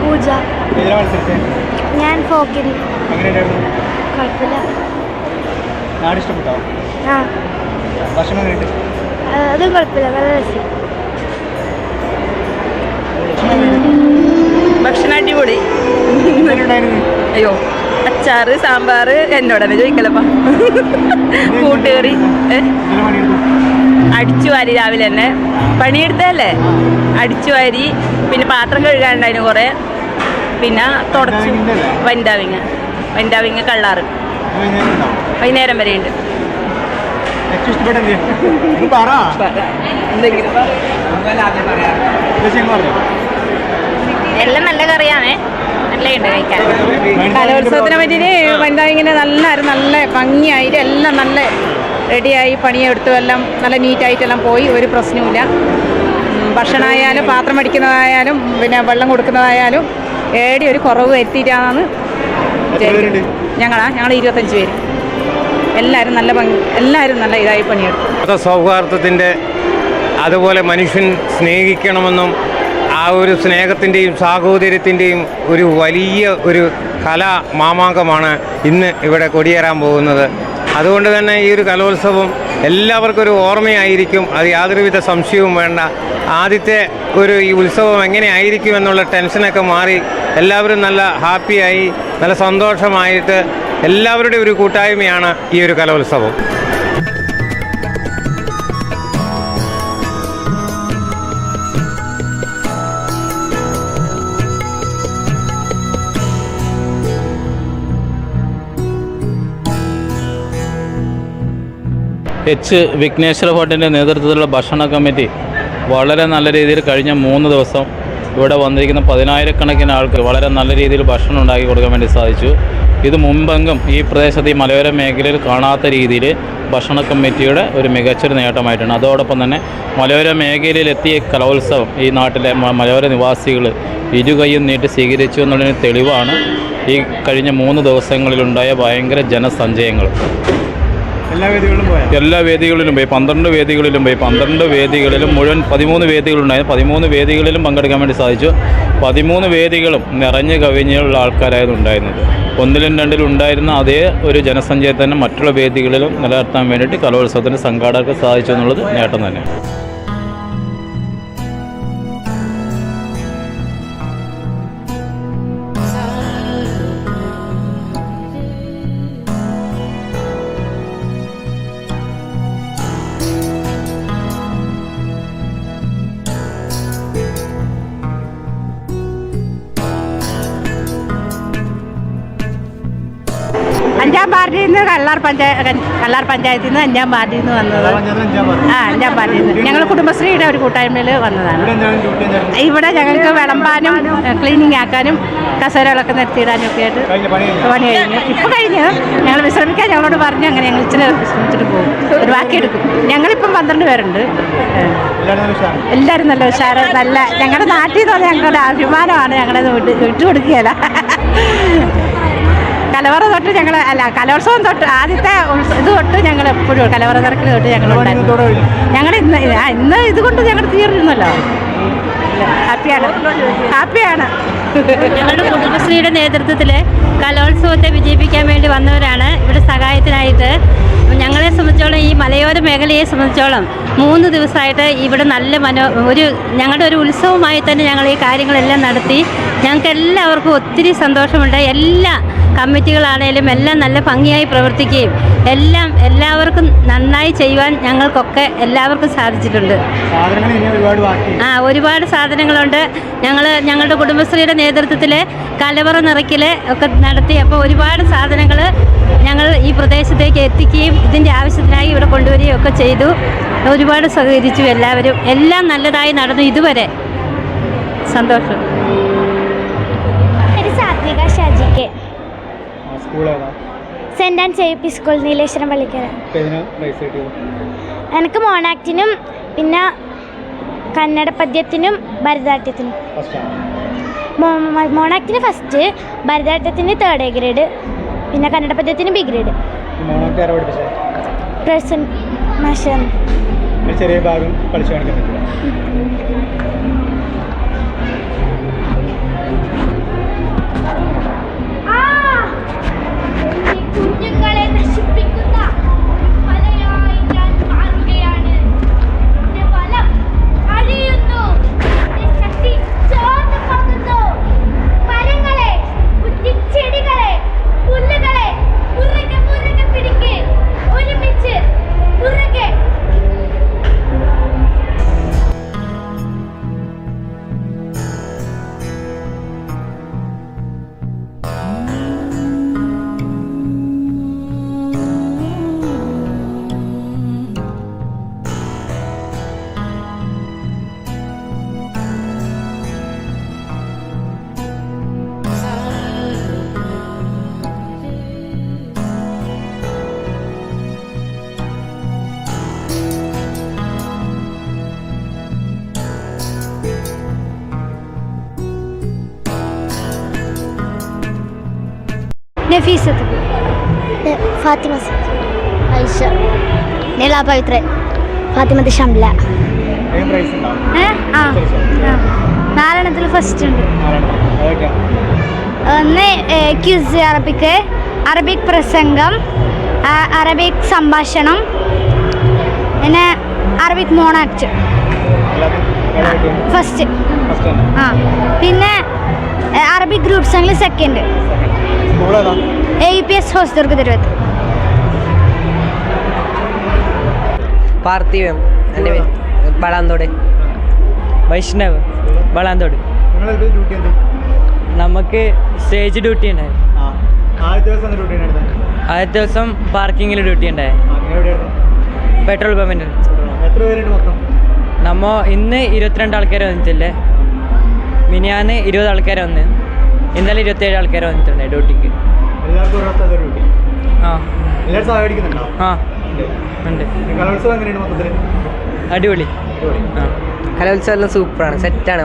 പൂജ. ഞാൻ ഫോക്കിന് എങ്ങനെയുണ്ടായിരുന്നു? കുഴപ്പമില്ല. നാട് ഇഷ്ടപ്പെട്ടോ ആ. ഭക്ഷണം അതും കുഴപ്പമില്ല. നല്ല രസം. ഭക്ഷണം അടിപൊളി? അയ്യോ അച്ചാറ് സാമ്പാറ് എന്നോടന്നെ ചോദിക്കലപ്പാ? കൂട്ടുകറി ഏ? അടിച്ചു വാരി രാവിലെ തന്നെ. പണിയെടുത്തതല്ലേ? അടിച്ചു വാരി പിന്നെ പാത്രം കഴുകാനുണ്ടായിരുന്നു കുറേ. പിന്നെ തുടച്ചു? വനിതാവിങ്ങ വനിതാവിങ്ങ കള്ളാറ്. വൈകുന്നേരം വരെ ഉണ്ട്. എല്ലാം നല്ല കറിയാണേ. കലോത്സവത്തിനെ പറ്റിയിട്ട് വനിതാ ഇങ്ങനെ നല്ലായിരുന്നു നല്ല ഭംഗിയായിട്ട് എല്ലാം നല്ല റെഡിയായി പണിയെടുത്തു എല്ലാം നല്ല നീറ്റായിട്ടെല്ലാം പോയി ഒരു പ്രശ്നവുമില്ല. ഭക്ഷണമായാലും പാത്രം അടിക്കുന്നതായാലും പിന്നെ വെള്ളം കൊടുക്കുന്നതായാലും ഏടി ഒരു കുറവ് വരുത്തിയിട്ടാണ് എത്ര പേരുണ്ട്? ഞങ്ങളാ? ഞങ്ങൾ ഇരുപത്തഞ്ച് പേര്. എല്ലാവരും നല്ല ഭംഗി എല്ലാവരും നല്ല ഇതായി പണിയെടുത്തു. മത സൗഹാർദ്ദത്തിന്റെ അതുപോലെ മനുഷ്യൻ സ്നേഹിക്കണമെന്നും ആ ഒരു സ്നേഹത്തിന്റെയും സാഹോദര്യത്തിന്റെയും ഒരു വലിയ ഒരു കലാ മാമാങ്കമാണ് ഇന്ന് ഇവിടെ കൊടിയേറാൻ പോകുന്നത്. അതുകൊണ്ട് തന്നെ ഈ ഒരു കലോത്സവം എല്ലാവർക്കും ഒരു ഓർമ്മയായിരിക്കും. അത് യാതൊരുവിധ സംശയവും വേണ്ട. ആദ്യത്തെ ഒരു ഈ ഉത്സവം എങ്ങനെയായിരിക്കും എന്നുള്ള ടെൻഷനൊക്കെ മാറി എല്ലാവരും നല്ല ഹാപ്പിയായി നല്ല സന്തോഷമായിട്ട് എല്ലാവരുടെയും ഒരു കൂട്ടായ്മയാണ് ഈ ഒരു കലോത്സവം. എച്ച് വിഘ്നേശ്വര ഭട്ടിന്റെ നേതൃത്വത്തിലുള്ള ഭക്ഷണ കമ്മിറ്റി വളരെ നല്ല രീതിയിൽ കഴിഞ്ഞ മൂന്ന് ദിവസം ഇവിടെ വന്നിരിക്കുന്ന പതിനായിരക്കണക്കിന് ആൾക്ക് വളരെ നല്ല രീതിയിൽ ഭക്ഷണം ഉണ്ടാക്കി കൊടുക്കാൻ വേണ്ടി സാധിച്ചു. ഇത് മുമ്പെങ്കും ഈ പ്രദേശത്ത് ഈ മലയോര മേഖലയിൽ കാണാത്ത രീതിയിൽ ഭക്ഷണ കമ്മിറ്റിയുടെ ഒരു മികച്ചൊരു നേട്ടമായിട്ടാണ് അതോടൊപ്പം തന്നെ മലയോര മേഖലയിലെത്തിയ കലോത്സവം ഈ നാട്ടിലെ മലയോര നിവാസികൾ ഇരുകൈയും നീട്ടി സ്വീകരിച്ചു എന്നുള്ളതിന് തെളിവാണ് ഈ കഴിഞ്ഞ മൂന്ന് ദിവസങ്ങളിലുണ്ടായ ഭയങ്കര ജനസഞ്ചയങ്ങൾ. എല്ലാ വേദികളിലും പോയാ? പന്ത്രണ്ട് വേദികളിലും പോയി. പന്ത്രണ്ട് വേദികളിലും മുഴുവൻ പതിമൂന്ന് വേദികളുണ്ടായിരുന്നു. പതിമൂന്ന് വേദികളിലും പങ്കെടുക്കാൻ വേണ്ടി സാധിച്ചു. പതിമൂന്ന് വേദികളും നിറഞ്ഞു കവിഞ്ഞുള്ള ആൾക്കാരായിരുന്നു ഉണ്ടായിരുന്നത്. ഒന്നിലും രണ്ടിലും ഉണ്ടായിരുന്ന അതേ ഒരു ജനസഞ്ചയത്തെ തന്നെ മറ്റുള്ള വേദികളിലും നിലനിർത്താൻ വേണ്ടിയിട്ട് കലോത്സവത്തിന് സംഘാടകർക്ക് സാധിച്ചു എന്നുള്ളത് നേട്ടം തന്നെ അഞ്ചാം പാർട്ടിയിൽ നിന്ന് കല്ലാർ പഞ്ചായത്ത് കല്ലാർ പഞ്ചായത്തിൽ നിന്ന് അഞ്ചാം പാർട്ടിയിൽ നിന്ന് വന്നത്. ആ അഞ്ചാം പാർട്ടിയിൽ നിന്ന്. ഞങ്ങൾ കുടുംബശ്രീയുടെ ഒരു കൂട്ടായ്മയിൽ വന്നതാണ്. ഇവിടെ ഞങ്ങൾക്ക് വിളമ്പാനും ക്ലീനിങ് ആക്കാനും കസേരകളൊക്കെ നിർത്തിയിടാനും ഒക്കെ ആയിട്ട് പണി കഴിഞ്ഞോ? ഇപ്പൊ കഴിഞ്ഞു. ഞങ്ങൾ വിശ്രമിക്കാൻ ഞങ്ങളോട് പറഞ്ഞു അങ്ങനെ ഞങ്ങൾ ഇച്ചിരി വിശ്രമിച്ചിട്ട് പോകും. ഒരു ബാക്കിയെടുക്കും ഞങ്ങളിപ്പം പന്ത്രണ്ട് പേരുണ്ട്. എല്ലാവരും നല്ല ഉഷാറ്. നല്ല ഞങ്ങളുടെ നാട്ടിൽ നിന്ന് ഞങ്ങളുടെ അഭിമാനമാണ് ഞങ്ങളത് വിട്ടു വിട്ടുകൊടുക്കുകയില്ല. കലവറ തൊട്ട് ഞങ്ങൾ അല്ല കലോത്സവം തൊട്ട് ആദ്യത്തെ ഇത് തൊട്ട് ഞങ്ങൾ എപ്പോഴും കലവറ തിരക്കിൽ തൊട്ട് ഞങ്ങൾ. ഞങ്ങൾ ഇന്ന് ഇന്ന് ഇതുകൊണ്ട് ഞങ്ങൾ തീർന്നല്ലോ ഹാപ്പിയാണ്. ഹാപ്പിയാണ്. ഞങ്ങളുടെ കുടുംബശ്രീയുടെ നേതൃത്വത്തിൽ കലോത്സവത്തെ വിജയിപ്പിക്കാൻ വേണ്ടി വന്നവരാണ്. ഇവിടെ സഹായത്തിനായിട്ട് ഞങ്ങളെ സംബന്ധിച്ചോളം ഈ മലയോര മേഖലയെ സംബന്ധിച്ചോളം മൂന്ന് ദിവസമായിട്ട് ഇവിടെ നല്ല മനോ ഒരു ഞങ്ങളുടെ ഒരു ഉത്സവമായി തന്നെ ഞങ്ങൾ ഈ കാര്യങ്ങളെല്ലാം നടത്തി. ഞങ്ങൾക്ക് എല്ലാവർക്കും ഒത്തിരി സന്തോഷമുണ്ട്. എല്ലാ കമ്മിറ്റികളാണേലും എല്ലാം നല്ല ഭംഗിയായി പ്രവർത്തിക്കുകയും എല്ലാം എല്ലാവർക്കും നന്നായി ചെയ്യുവാൻ ഞങ്ങൾക്കൊക്കെ എല്ലാവർക്കും സാധിച്ചിട്ടുണ്ട്. ആ ഒരുപാട് സാധനങ്ങളുണ്ട്. ഞങ്ങൾ ഞങ്ങളുടെ കുടുംബശ്രീയുടെ നേതൃത്വത്തിൽ കലവറ നിറയ്ക്കൽ ഒക്കെ നടത്തി അപ്പോൾ ഒരുപാട് സാധനങ്ങൾ ഞങ്ങൾ ഈ പ്രദേശത്തേക്ക് എത്തിക്കുകയും ഇതിന്റെ ആവശ്യത്തിനായി ഇവിടെ കൊണ്ടുവരികയും ഒക്കെ ചെയ്തു. ഒരുപാട് സഹകരിച്ചു എല്ലാവരും. എല്ലാം നല്ലതായി നടന്നു ഇതുവരെ. സന്തോഷം. സാത്വിക ഷാജിക്ക് സ്കൂൾ ഏതാ saint and save school Nileshwaram Pallikkara. എനിക്ക് മോണാക്റ്റിനും പിന്നെ കന്നഡ പദ്യത്തിനും ഭരതനാട്യത്തിനും മോണാക്ടിന് ഫസ്റ്റ് ഭരതനാട്യത്തിന് തേർഡ് എ ഗ്രേഡ് പിന്നെ കന്നഡ പദ്യത്തിന് ബി ഗ്രേഡ് പ്രസൻ ചെറിയ ഭാഗം കളിച്ചു കാണിക്കാൻ പറ്റില്ല നഫീസത്ത് ഫാത്തിമ ഐഷ നീല പവിത്ര ഫാത്തിമത്ത് ഷംല. ആ. നാലെണ്ണത്തിൽ ഫസ്റ്റ് ഉണ്ട്. ഒന്ന് ക്യൂസ് അറബിക്ക് അറബിക് പ്രസംഗം അറബിക് സംഭാഷണം പിന്നെ Arabic mono act act. First first ആ പിന്നെ Arabic group സോങ്ങിൽ second A U P S Hosdurg Thiruvath. Parthivam എന്റെ പേര് വളാന്തോട്. വൈഷ്ണവ് വളാന്തോട്. നിങ്ങളെന്ത് ഡ്യൂട്ടി എന്ത് നമുക്ക് സ്റ്റേജ് ഡ്യൂട്ടി ഉണ്ടായി ആ ആദ്യത്തെ ദിവസം പാർക്കിങ്ങിൽ ഡ്യൂട്ടി ഉണ്ടായി പെട്രോൾ പമ്പിന്റെ മൊത്തം? നമ്മ ഇന്ന് ഇരുപത്തിരണ്ട് ആൾക്കാർ വന്നിട്ടില്ലേ? മിനിയാന്ന് ഇരുപത് ആൾക്കാർ വന്ന്. ഇന്നലെ ഇരുപത്തേഴ് ആൾക്കാർ വന്നിട്ടുണ്ട് ഡ്യൂട്ടിക്ക്. ആ. ആ. ഉണ്ട്. അടിപൊളി. കലോത്സവം എല്ലാം സൂപ്പറാണ് സെറ്റാണ്